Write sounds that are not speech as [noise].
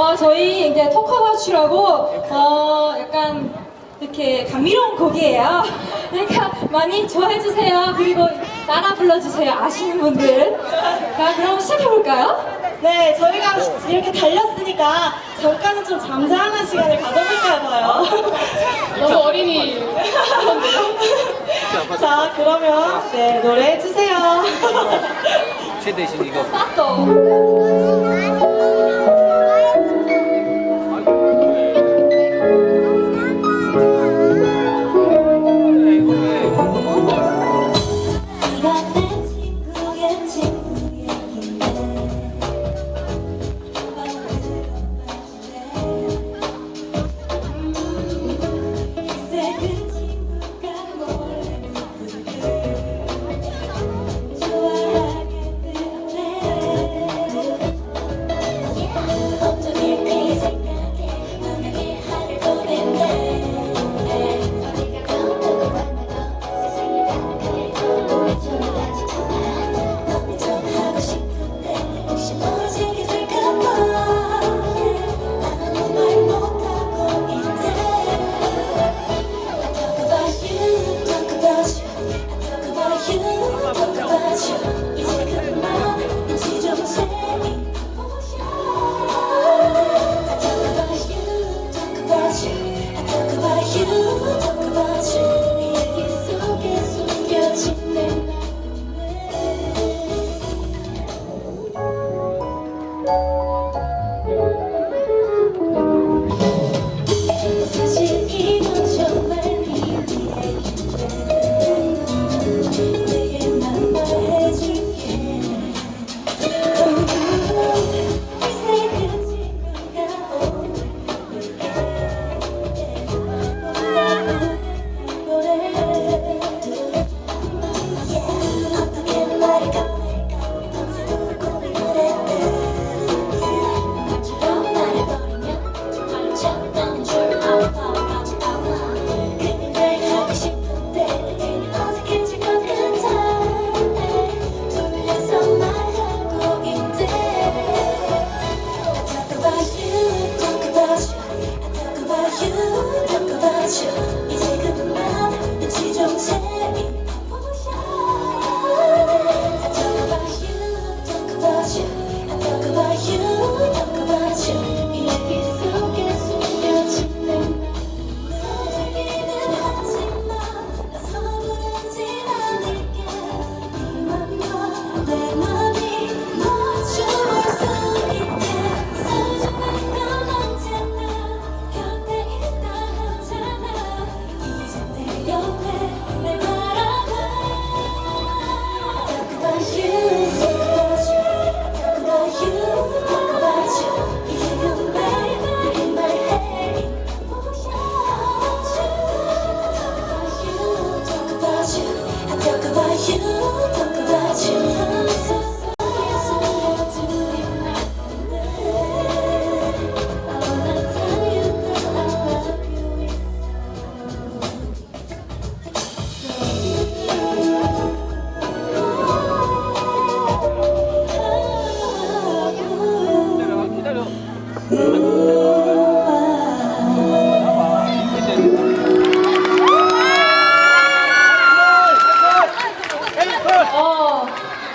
어, 저희 이제 토카바추라고 어, 약간 이렇게 감미로운 곡이에요. [laughs] 그러니까 많이 좋아해 주세요. 그리고 따라 불러주세요. 아시는 분들. 자, 그럼 시작해 볼까요? 네, 저희가 이렇게 달렸으니까 잠깐은 좀 잠잠한 시간을 가져볼까 봐요. [laughs] 너무 어린이. [laughs] 자, 그러면 네 노래 해주세요. 최대신 이거.